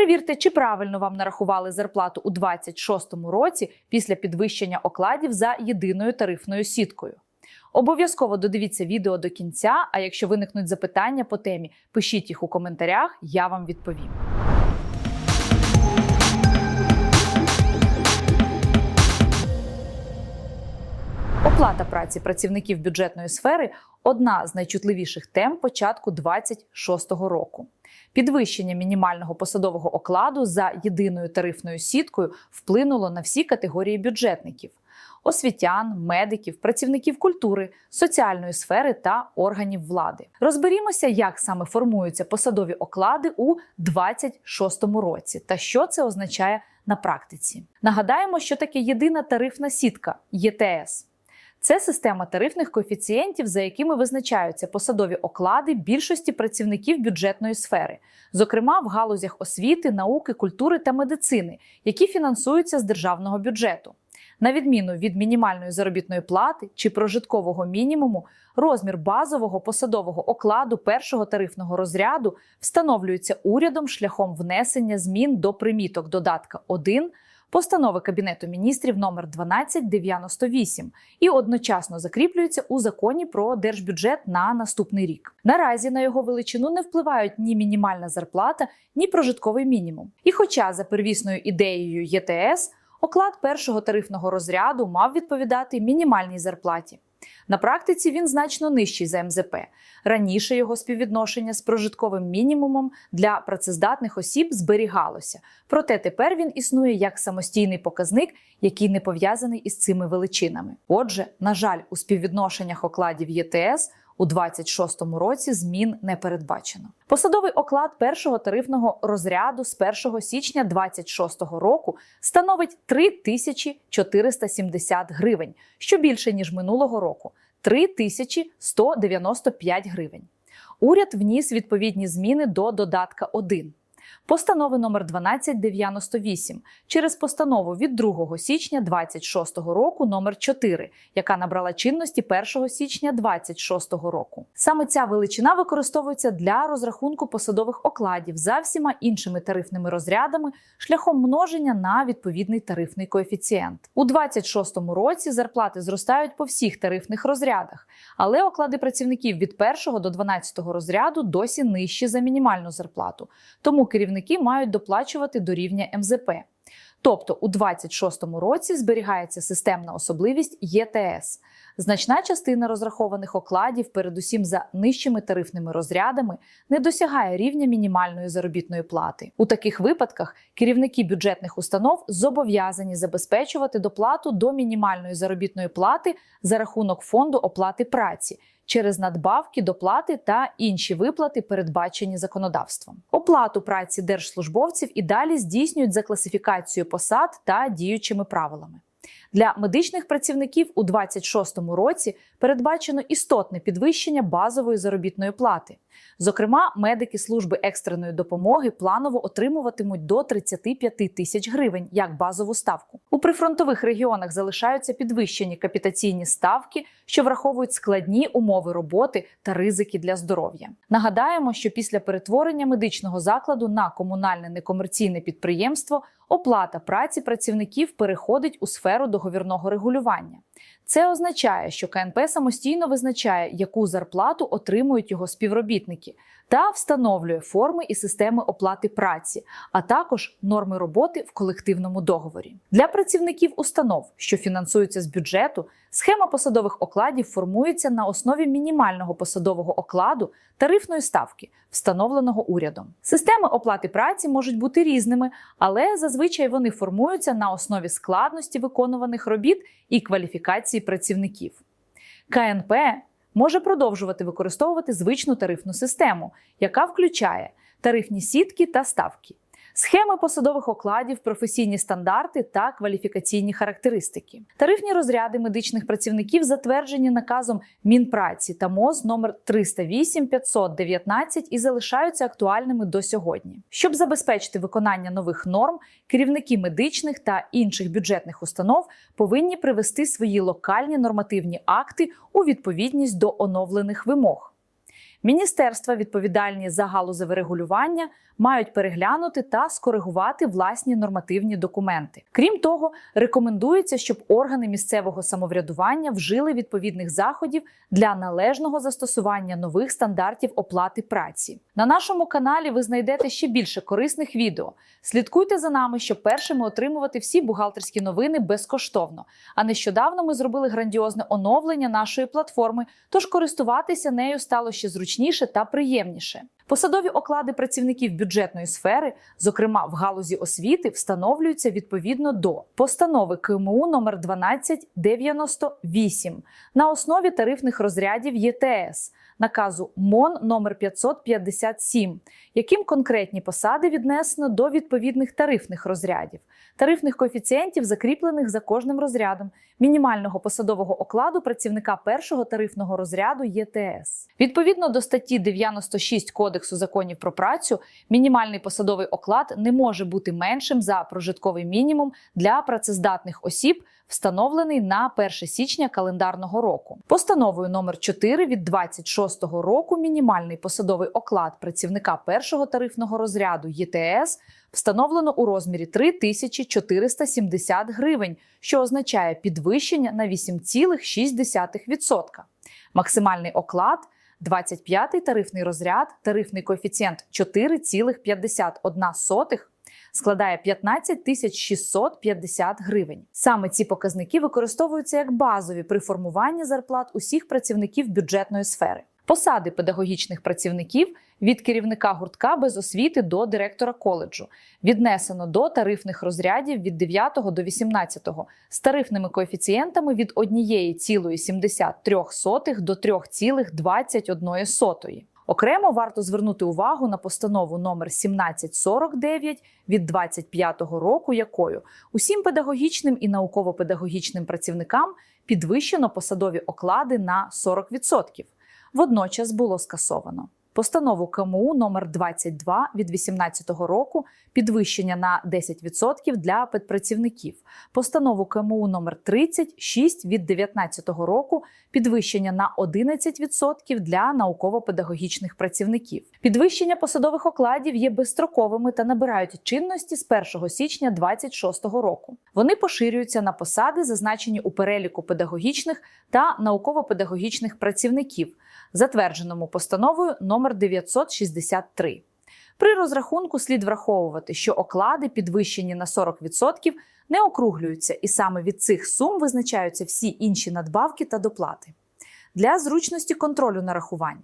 Перевірте, чи правильно вам нарахували зарплату у 2026 році після підвищення окладів за єдиною тарифною сіткою. Обов'язково додивіться відео до кінця. А якщо виникнуть запитання по темі, пишіть їх у коментарях, я вам відповім. Оплата праці працівників бюджетної сфери одна з найчутливіших тем початку 2026 року. Підвищення мінімального посадового окладу за єдиною тарифною сіткою вплинуло на всі категорії бюджетників: освітян, медиків, працівників культури, соціальної сфери та органів влади. Розберімося, як саме формуються посадові оклади у 2026 році та що це означає на практиці. Нагадаємо, що таке єдина тарифна сітка ЄТС. Це система тарифних коефіцієнтів, за якими визначаються посадові оклади більшості працівників бюджетної сфери, зокрема в галузях освіти, науки, культури та медицини, які фінансуються з державного бюджету. На відміну від мінімальної заробітної плати чи прожиткового мінімуму, розмір базового посадового окладу першого тарифного розряду встановлюється урядом шляхом внесення змін до приміток додатка 1 постанови Кабінету міністрів номер 1298 і одночасно закріплюється у законі про держбюджет на наступний рік. Наразі на його величину не впливають ні мінімальна зарплата, ні прожитковий мінімум. І, хоча за первісною ідеєю ЄТС оклад першого тарифного розряду мав відповідати мінімальній зарплаті. На практиці він значно нижчий за МЗП. Раніше його співвідношення з прожитковим мінімумом для працездатних осіб зберігалося. Проте тепер він існує як самостійний показник, який не пов'язаний із цими величинами. Отже, на жаль, у співвідношеннях окладів ЄТС у 26 році змін не передбачено. Посадовий оклад першого тарифного розряду з 1 січня 26 року становить 3470 гривень, що більше ніж минулого року 3195 гривень. Уряд вніс відповідні зміни до додатка 1 постанови номер 1298 через постанову від 2 січня 26 року номер 4 яка набрала чинності 1 січня 26 року. Саме ця величина використовується для розрахунку посадових окладів за всіма іншими тарифними розрядами шляхом множення на відповідний тарифний коефіцієнт. У 26 році зарплати зростають по всіх тарифних розрядах, але оклади працівників від 1 до 12 розряду досі нижчі за мінімальну зарплату. Тому керівники мають доплачувати до рівня МЗП. Тобто у 2026 році зберігається системна особливість ЄТС. Значна частина розрахованих окладів, передусім за нижчими тарифними розрядами, не досягає рівня мінімальної заробітної плати. У таких випадках керівники бюджетних установ зобов'язані забезпечувати доплату до мінімальної заробітної плати за рахунок фонду оплати праці. Через надбавки, доплати та інші виплати, передбачені законодавством. Оплату праці держслужбовців і далі здійснюють за класифікацією посад та діючими правилами. Для медичних працівників у 2026 році передбачено істотне підвищення базової заробітної плати. Зокрема, медики служби екстреної допомоги планово отримуватимуть до 35 тисяч гривень як базову ставку. У прифронтових регіонах залишаються підвищені капітаційні ставки, що враховують складні умови роботи та ризики для здоров'я. Нагадаємо, що після перетворення медичного закладу на комунальне некомерційне підприємство оплата праці працівників переходить у сферу договірного регулювання. Це означає, що КНП самостійно визначає, яку зарплату отримують його співробітники, та встановлює форми і системи оплати праці, а також норми роботи в колективному договорі. Для працівників установ, що фінансуються з бюджету, схема посадових окладів формується на основі мінімального посадового окладу тарифної ставки, встановленого урядом. Системи оплати праці можуть бути різними, але зазвичай вони формуються на основі складності виконуваних робіт і кваліфікації працівників. КНП може продовжувати використовувати звичну тарифну систему, яка включає тарифні сітки та ставки, схеми посадових окладів, професійні стандарти та кваліфікаційні характеристики. Тарифні розряди медичних працівників затверджені наказом Мінпраці та МОЗ номер 308 519 і залишаються актуальними до сьогодні. Щоб забезпечити виконання нових норм, керівники медичних та інших бюджетних установ повинні привести свої локальні нормативні акти у відповідність до оновлених вимог. Міністерства, відповідальні за галузеве регулювання, мають переглянути та скоригувати власні нормативні документи. Крім того, рекомендується, щоб органи місцевого самоврядування вжили відповідних заходів для належного застосування нових стандартів оплати праці. На нашому каналі ви знайдете ще більше корисних відео. Слідкуйте за нами, щоб першими отримувати всі бухгалтерські новини безкоштовно. А нещодавно ми зробили грандіозне оновлення нашої платформи, тож користуватися нею стало ще зручніше та приємніше. Посадові оклади працівників бюджетної сфери, зокрема в галузі освіти, встановлюються відповідно до постанови КМУ номер 1298 на основі тарифних розрядів ЄТС, наказу МОН номер 557, яким конкретні посади віднесено до відповідних тарифних розрядів, тарифних коефіцієнтів, закріплених за кожним розрядом, мінімального посадового окладу працівника першого тарифного розряду ЄТС. Відповідно до статті 96 Кодексу законів про працю, мінімальний посадовий оклад не може бути меншим за прожитковий мінімум для працездатних осіб, встановлений на 1 січня календарного року. Постановою номер 4 від 26 року мінімальний посадовий оклад працівника першого тарифного розряду ЄТС встановлено у розмірі 3470 гривень, що означає підвищення на 8,6%. Максимальний оклад 25-й тарифний розряд, тарифний коефіцієнт 4,51 складає 15 тисяч 650 гривень. Саме ці показники використовуються як базові при формуванні зарплат усіх працівників бюджетної сфери. Посади педагогічних працівників від керівника гуртка без освіти до директора коледжу віднесено до тарифних розрядів від 9 до 18 з тарифними коефіцієнтами від 1,73 до 3,21. Окремо варто звернути увагу на постанову номер 1749 від 25 року, якою усім педагогічним і науково-педагогічним працівникам підвищено посадові оклади на 40%. Водночас було скасовано постанову КМУ номер 22 від 2018 року підвищення на 10% для педпрацівників, постанову КМУ номер 36 від 2019 року підвищення на 11% для науково-педагогічних працівників. Підвищення посадових окладів є безстроковими та набирають чинності з 1 січня 2026 року. Вони поширюються на посади, зазначені у переліку педагогічних та науково-педагогічних працівників затвердженому постановою номер 963. При розрахунку слід враховувати, що оклади, підвищені на 40%, не округлюються, і саме від цих сум визначаються всі інші надбавки та доплати. Для зручності контролю нарахувань.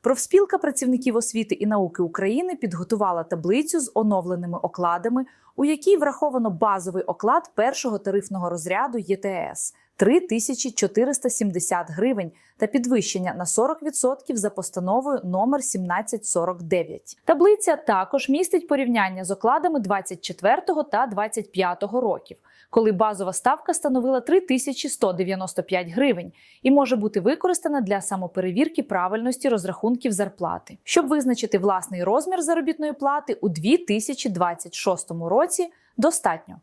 Профспілка працівників освіти і науки України підготувала таблицю з оновленими окладами, у якій враховано базовий оклад першого тарифного розряду ЄТС 3470 гривень та підвищення на 40% за постановою номер 1749. Таблиця також містить порівняння з окладами 24 та 25 років, коли базова ставка становила 3195 гривень і може бути використана для самоперевірки правильності розрахунків зарплати. Щоб визначити власний розмір заробітної плати у 2026 році, достатньо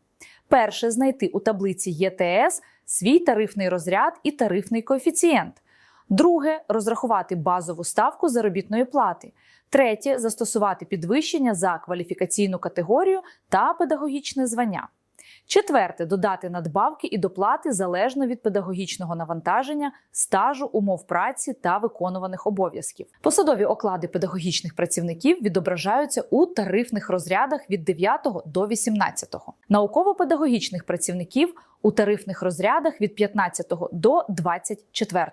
перше знайти у таблиці ЄТС свій тарифний розряд і тарифний коефіцієнт. Друге розрахувати базову ставку заробітної плати. Третє застосувати підвищення за кваліфікаційну категорію та педагогічне звання. Четверте додати надбавки і доплати залежно від педагогічного навантаження, стажу, умов праці та виконуваних обов'язків. Посадові оклади педагогічних працівників відображаються у тарифних розрядах від 9 до 18. Науково-педагогічних працівників у тарифних розрядах від 15 до 24.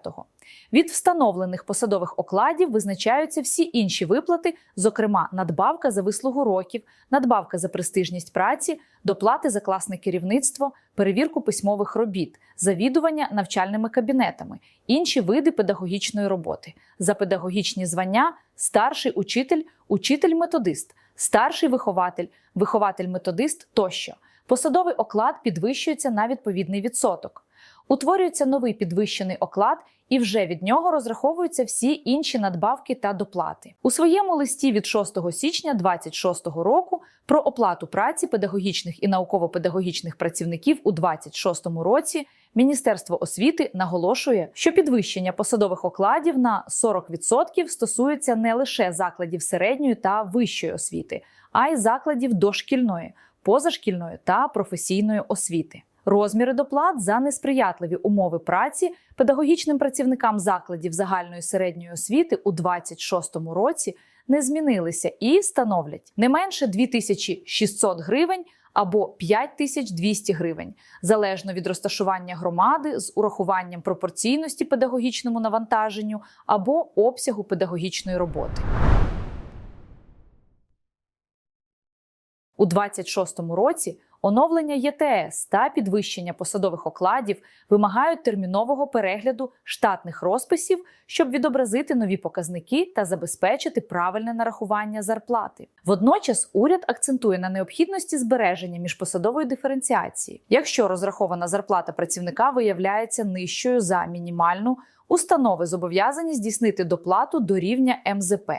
Від встановлених посадових окладів визначаються всі інші виплати, зокрема надбавка за вислугу років, надбавка за престижність праці, доплати за класне керівництво, перевірку письмових робіт, завідування навчальними кабінетами, інші види педагогічної роботи, за педагогічні звання, старший учитель, учитель-методист, старший вихователь, вихователь-методист тощо. Посадовий оклад підвищується на відповідний відсоток. Утворюється новий підвищений оклад, і вже від нього розраховуються всі інші надбавки та доплати. У своєму листі від 6 січня 2026 року про оплату праці педагогічних і науково-педагогічних працівників у 2026 році Міністерство освіти наголошує, що підвищення посадових окладів на 40% стосується не лише закладів середньої та вищої освіти, а й закладів дошкільної, позашкільної та професійної освіти. Розміри доплат за несприятливі умови праці педагогічним працівникам закладів загальної середньої освіти у 2026 році не змінилися і становлять не менше 2600 гривень або 5200 гривень, залежно від розташування громади з урахуванням пропорційності педагогічному навантаженню або обсягу педагогічної роботи. У 2026 році оновлення ЄТС та підвищення посадових окладів вимагають термінового перегляду штатних розписів, щоб відобразити нові показники та забезпечити правильне нарахування зарплати. Водночас уряд акцентує на необхідності збереження міжпосадової диференціації. Якщо розрахована зарплата працівника виявляється нижчою за мінімальну, установи зобов'язані здійснити доплату до рівня МЗП.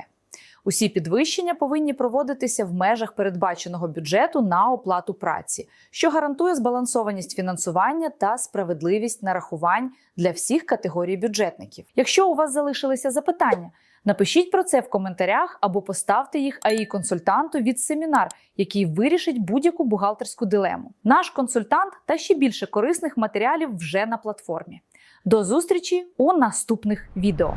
Усі підвищення повинні проводитися в межах передбаченого бюджету на оплату праці, що гарантує збалансованість фінансування та справедливість нарахувань для всіх категорій бюджетників. Якщо у вас залишилися запитання, напишіть про це в коментарях або поставте їх АІ консультанту від семінар, який вирішить будь-яку бухгалтерську дилему. Наш консультант та ще більше корисних матеріалів вже на платформі. До зустрічі у наступних відео.